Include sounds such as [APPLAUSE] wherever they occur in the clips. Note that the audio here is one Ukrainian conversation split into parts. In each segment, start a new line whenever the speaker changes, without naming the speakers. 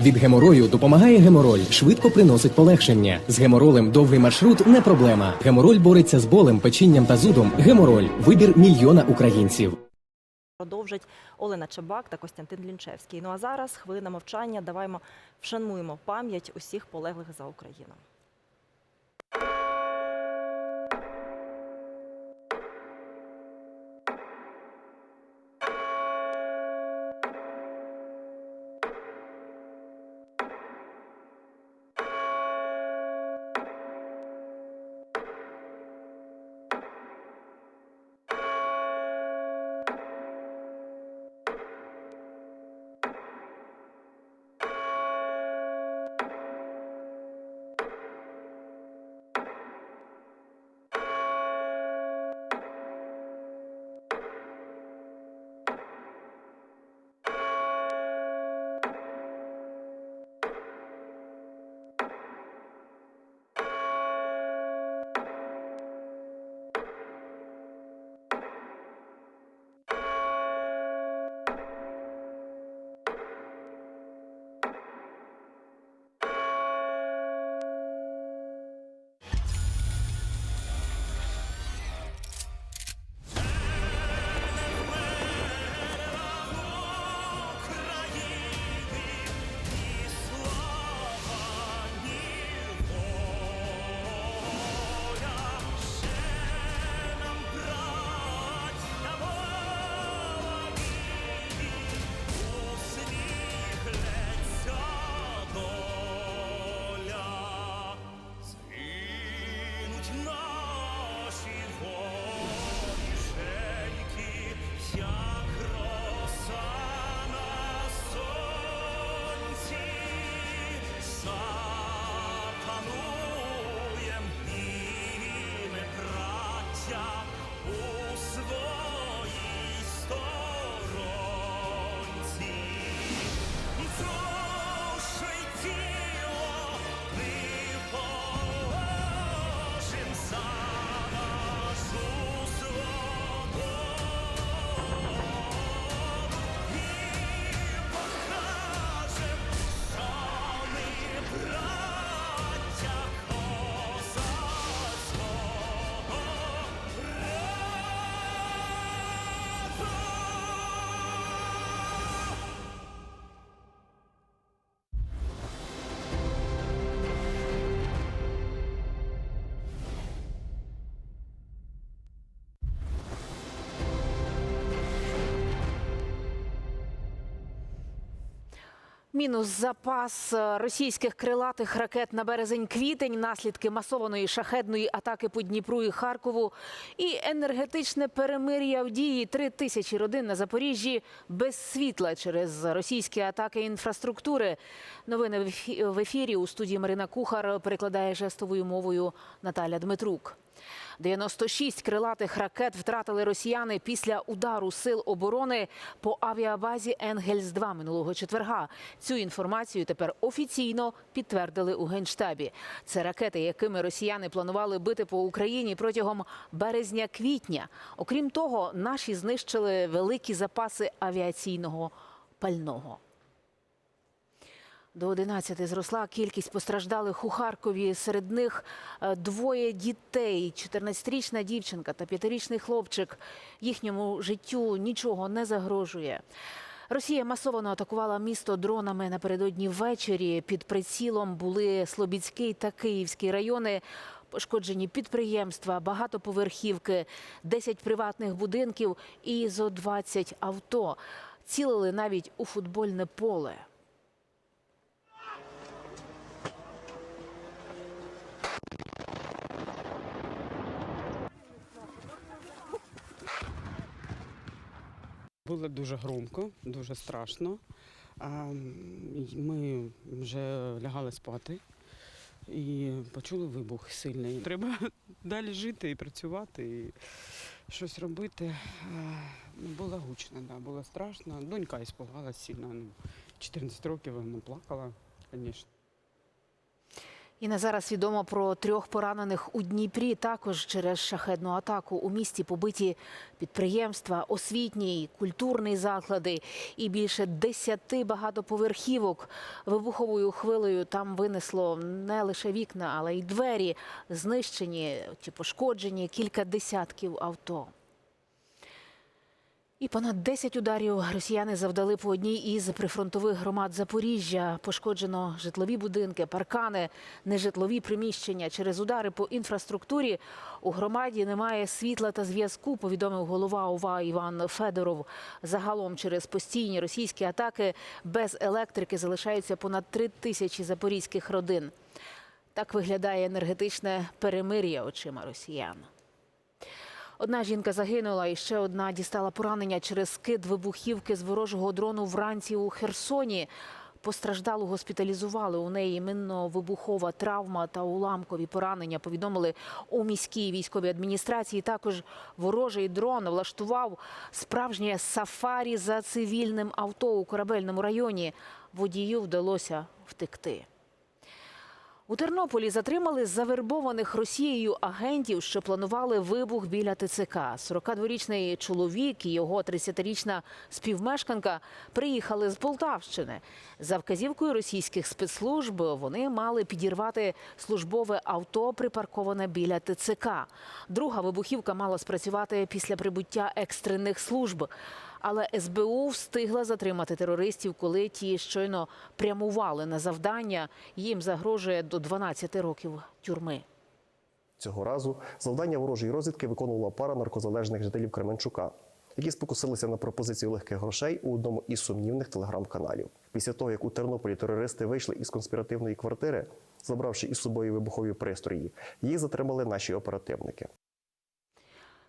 Від геморою допомагає гемороль, швидко приносить полегшення. З геморолем довгий маршрут не проблема. Гемороль бореться з болем, печінням та зудом. Гемороль вибір мільйона українців.
Продовжать Олена Чебак та Костянтин Лінчевський. Ну а зараз хвилина мовчання. Даваймо вшануємо пам'ять усіх полеглих за Україну.
Мінус запас е, російських крилатих ракет на березень-квітень, наслідки масованої шахедної атаки по Дніпру і Харкову, і енергетичне перемир'я в дії. Три тисячі родин на Запоріжжі без світла через російські атаки інфраструктури. Новини в ефірі у студії Марина Кухар перекладає жестовою мовою Наталя Дмитрук. 96 крилатих ракет втратили росіяни після удару сил оборони по авіабазі Енгельс-2 минулого четверга. Цю інформацію тепер офіційно підтвердили у генштабі. Це ракети, якими росіяни планували бити по Україні протягом березня-квітня. Окрім того, наші знищили великі запаси авіаційного пального. До 11 зросла кількість постраждалих у Харкові. Серед них е, двоє дітей: 14-річна дівчинка та 5-річний хлопчик. Їхньому життю нічого не загрожує. Росія масово атакувала місто дронами напередодні ввечері. Під прицілом були Слобідський та Київський райони. Пошкоджені підприємства, багатоповерхівки, 10 приватних будинків і зо 20 авто. Цілили навіть у футбольне поле.
Було дуже громко, дуже страшно. Ми вже лягали спати і почули вибух сильний. Треба [LAUGHS] далі жити і працювати, і щось робити. Ну, Було гучно, да, було страшно. Донька іспугалася сильно. ну, 14 років вона плакала, звісно.
І на зараз відомо про трьох поранених у Дніпрі. Також через шахедну атаку у місті побиті підприємства, освітній, культурний заклади і більше десяти багатоповерхівок. Вибуховою хвилею там винесло не лише вікна, але й двері, знищені чи пошкоджені кілька десятків авто. І понад 10 ударів росіяни завдали по одній із прифронтових громад Запоріжжя. Пошкоджено житлові будинки, паркани, нежитлові приміщення. Через удари по інфраструктурі у громаді немає світла та зв'язку. Повідомив голова ОВА Іван Федоров. Загалом через постійні російські атаки без електрики залишаються понад три тисячі запорізьких родин. Так виглядає енергетичне перемир'я очима росіян. Одна жінка загинула, і ще одна дістала поранення через скид вибухівки з ворожого дрону вранці у Херсоні. Постраждалу госпіталізували. У неї минно-вибухова травма та уламкові поранення. Повідомили у міській військовій адміністрації. Також ворожий дрон влаштував справжнє сафарі за цивільним авто у корабельному районі. Водію вдалося втекти. У Тернополі затримали завербованих Росією агентів, що планували вибух біля ТЦК. 42-річний чоловік і його 30-річна співмешканка приїхали з Полтавщини. За вказівкою російських спецслужб вони мали підірвати службове авто, припарковане біля ТЦК. Друга вибухівка мала спрацювати після прибуття екстрених служб. Але СБУ встигла затримати терористів, коли ті щойно прямували на завдання. Їм загрожує до 12 років тюрми.
Цього разу завдання ворожої розвідки виконувала пара наркозалежних жителів Кременчука, які спокусилися на пропозицію легких грошей у одному із сумнівних телеграм-каналів. Після того, як у Тернополі терористи вийшли із конспіративної квартири, забравши із собою вибухові пристрої, їх затримали наші оперативники.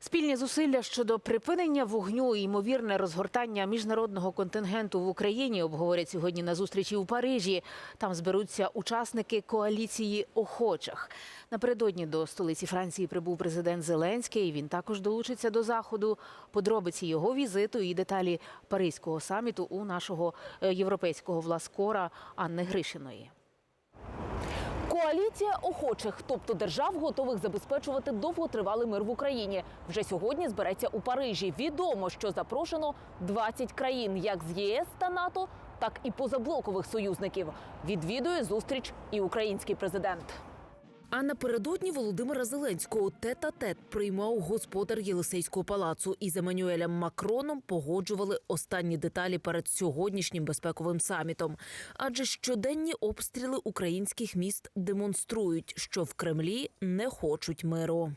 Спільні зусилля щодо припинення вогню і ймовірне розгортання міжнародного контингенту в Україні обговорять сьогодні на зустрічі у Парижі. Там зберуться учасники коаліції охочих. Напередодні до столиці Франції прибув президент Зеленський. Він також долучиться до заходу. Подробиці його візиту і деталі паризького саміту у нашого е, європейського власкора Анни Гришиної.
Коаліція охочих, тобто держав, готових забезпечувати довготривалий мир в Україні, вже сьогодні збереться у Парижі. Відомо, що запрошено 20 країн, як з ЄС та НАТО, так і позаблокових союзників. Відвідує зустріч і український президент.
А напередодні Володимира Зеленського тет-а-тет приймав господар Єлисейського палацу і з Еммануелем Макроном погоджували останні деталі перед сьогоднішнім безпековим самітом. Адже щоденні обстріли українських міст демонструють, що в Кремлі не хочуть миру.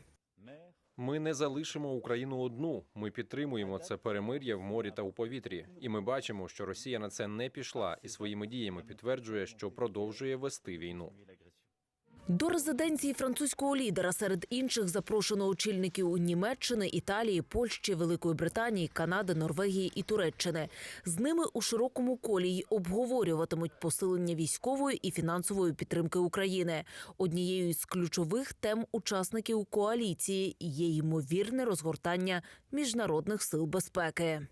Ми не залишимо Україну одну. Ми підтримуємо це перемир'я в морі та у повітрі. І ми бачимо, що Росія на це не пішла і своїми діями підтверджує, що продовжує вести війну.
До резиденції французького лідера серед інших запрошено очільників Німеччини, Італії, Польщі, Великої Британії, Канади, Норвегії і Туреччини. З ними у широкому колі й обговорюватимуть посилення військової і фінансової підтримки України. Однією із ключових тем учасників коаліції є ймовірне розгортання міжнародних сил безпеки.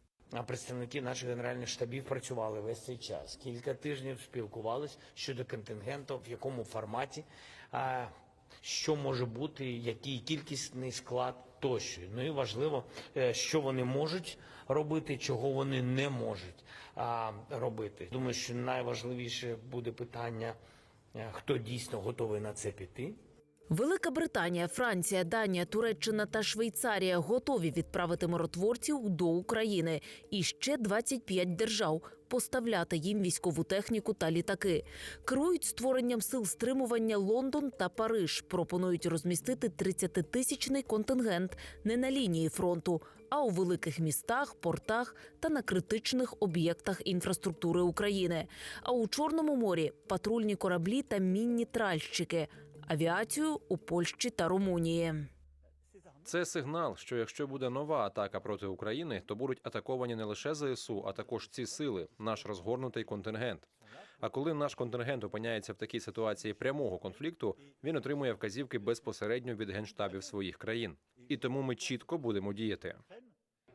Представники наших генеральних штабів працювали весь цей час. Кілька тижнів спілкувались щодо контингенту, в якому форматі, що може бути, який кількісний склад тощо. Ну і важливо, е, що вони можуть робити, чого вони не можуть робити. Думаю, що найважливіше буде питання, е, хто дійсно готовий на це піти.
Велика Британія, Франція, Данія, Туреччина та Швейцарія готові відправити миротворців до України і ще 25 держав поставляти їм військову техніку та літаки. Керують створенням сил стримування Лондон та Париж. Пропонують розмістити 30-тисячний контингент не на лінії фронту, а у великих містах, портах та на критичних об'єктах інфраструктури України. А у Чорному морі патрульні кораблі та мінні тральщики авіацію у Польщі та Румунії.
Це сигнал, що якщо буде нова атака проти України, то будуть атаковані не лише ЗСУ, а також ці сили, наш розгорнутий контингент. А коли наш контингент опиняється в такій ситуації прямого конфлікту, він отримує вказівки безпосередньо від генштабів своїх країн. І тому ми чітко будемо діяти.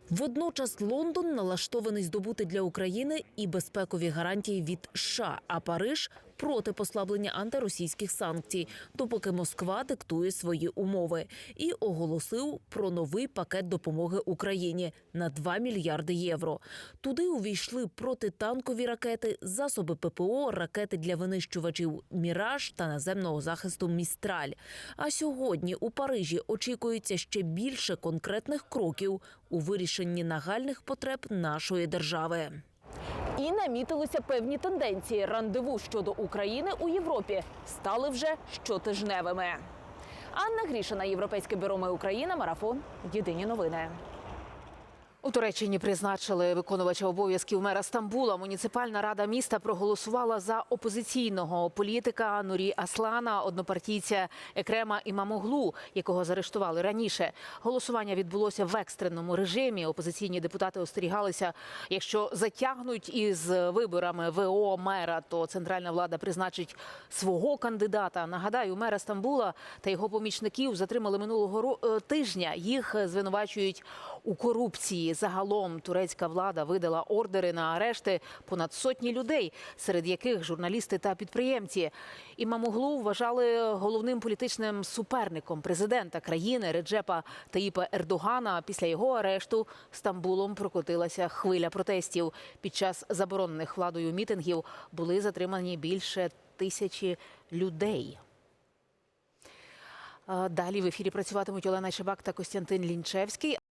Водночас Лондон налаштований здобути для України і безпекові гарантії від США, а Париж проти послаблення антиросійських санкцій, допоки Москва диктує свої умови, і оголосив про новий пакет допомоги Україні на 2 мільярди євро. Туди увійшли протитанкові ракети, засоби ППО, ракети для винищувачів Міраж та наземного захисту Містраль. А сьогодні у Парижі очікується ще більше конкретних кроків у вирішенні нагальних потреб нашої держави.
І намітилися певні тенденції. Рандеву щодо України у Європі стали вже щотижневими. Анна Грішина, Європейське бюро «Ми Україна», марафон. Єдині новини.
У Туреччині призначили виконувача обов'язків мера Стамбула. Муніципальна рада міста проголосувала за опозиційного політика Нурі Аслана, однопартійця Екрема Імамоглу, якого заарештували раніше. Голосування відбулося в екстреному режимі. Опозиційні депутати остерігалися, якщо затягнуть із виборами ВО мера, то центральна влада призначить свого кандидата. Нагадаю, мера Стамбула та його помічників затримали минулого е, тижня. Їх звинувачують у корупції. Загалом турецька влада видала ордери на арешти понад сотні людей, серед яких журналісти та підприємці. Імамоглу вважали головним політичним суперником президента країни Реджепа Таїпа Ердогана. Після його арешту Стамбулом прокотилася хвиля протестів. Під час заборонених владою мітингів були затримані більше тисячі людей. Е, Далі в ефірі працюватимуть Олена Шибак та Костянтин Лінчевський.